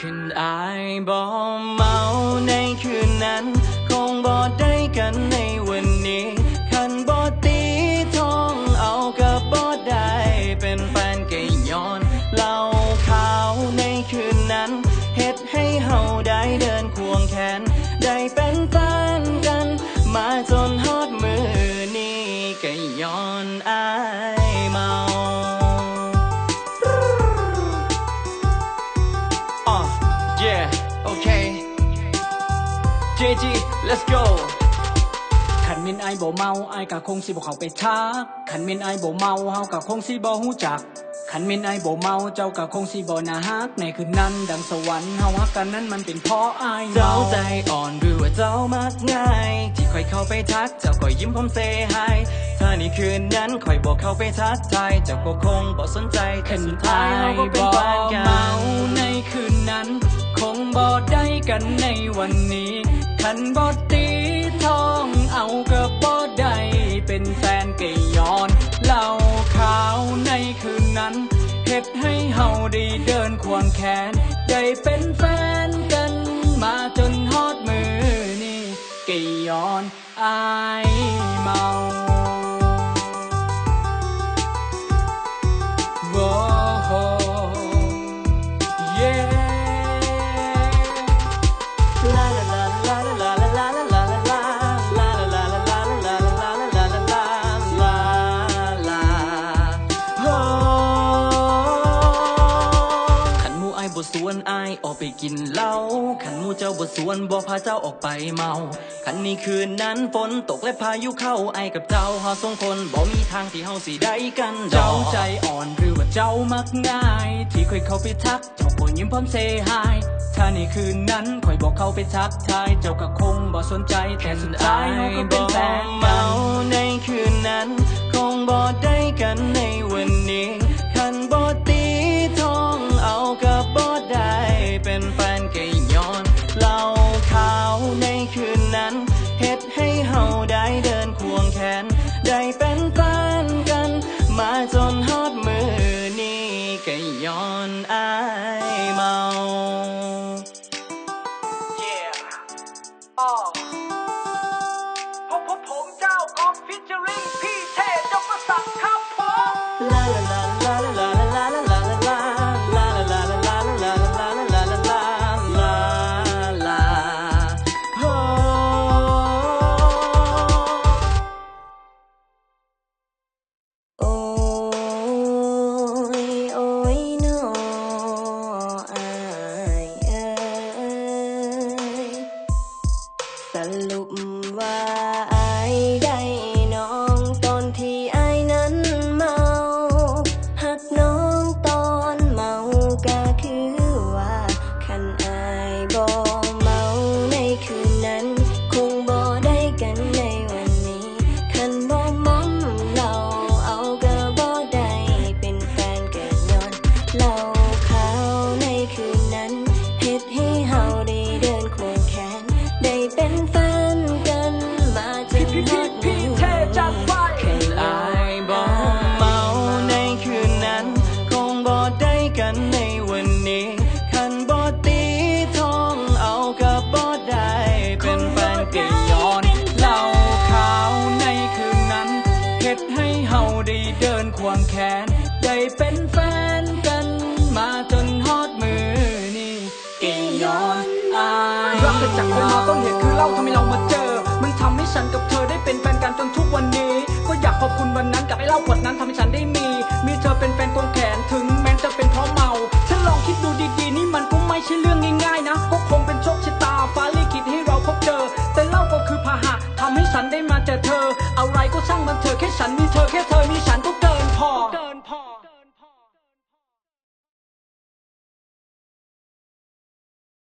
คืนอายบ่เมาในคืนนั้น yeah, okay. JG, let's go. ขันเมนไอายบ่เมาไอายกะคงสิบ่เข้าไปทักขันเมนไอายบ่เมาเฮากะคงสิบ่ฮู้จักขันเมนไอายบ่เมาเจ้ากะคงสิบ่น่าฮักในคืนนั้นดังสวรรค์เฮาฮักกันนั้นมันเป็นเพราะอายเมาเจ้าใจอ่อนหรือว่าเจ้ามักง่ายที่ค่อยเข้าไปทักเจ้าก็ยิ้มผมเซฮายถ้าในคืนนั้นค่อยบอกเข้าไปทักทายเจ้าก็คงบอกสนใจแต่ขันสุดท้าท้ายยเราเฮาก็ก็เป็เป็นนแฟบ่นกัเมานในคืนนั้น คงบ่ได้กันในวันนี้ ขันบ่ตีทองเอาก็บ่ได้เป็นแฟนก็ย้อนเหล่าขาวในคืนนั้นเฮ็ดให้เฮาได้เดินควงแขน ได้เป็นแฟนกันมาจนฮอดมือนี่ก็ย้อนอาย ออกไปกินเหล้าขันมูเจ้าบทสวนบ่พาเจ้าออกไปเมาขันนี้คืนนั้นฝนตกและพายุเข้าไอกับเจ้าเฮาสองคนบ่มีทางที่เฮาสิได้กันดอเจ้าใจอ่อนหรือว่าเจ้ามักง่าย ที่เคยเข้าไปทักเจ้าก็ยิ้มพร้อมเซฮายถ้าในคืนนั้นคอยบอกเข้าไปทักทายเจ้าก็คงบ่สนใจแต่สุดท้ายเราก็เป็นแฟนเมาในคืนนั้น คงบ่ได้กันในวันนี้ กิดจากคนมาต้นเหตุคือเล่าทำให้เรามาเจอ มันทำให้ฉันกับเธอได้เป็นแฟนกันจนทุกวันนี้ ก็อยากขอบคุณวันนั้นกับไอ้เหล้าขวดนั้นทำให้ฉันได้มี มีเธอเป็นแฟนควงแขนถึงแม้จะเป็นเพราะเมา ฉันลองคิดดูดีๆนี่มันก็ไม่ใช่เรื่องง่ายๆนะ ก็คงเป็นโชคชะตาฟ้าลิขิตให้เราพบเจอ แต่เหล้าก็คือพาหะทำให้ฉันได้มาเจอเธอ อะไรก็ช่างมันเถอะแค่ฉัน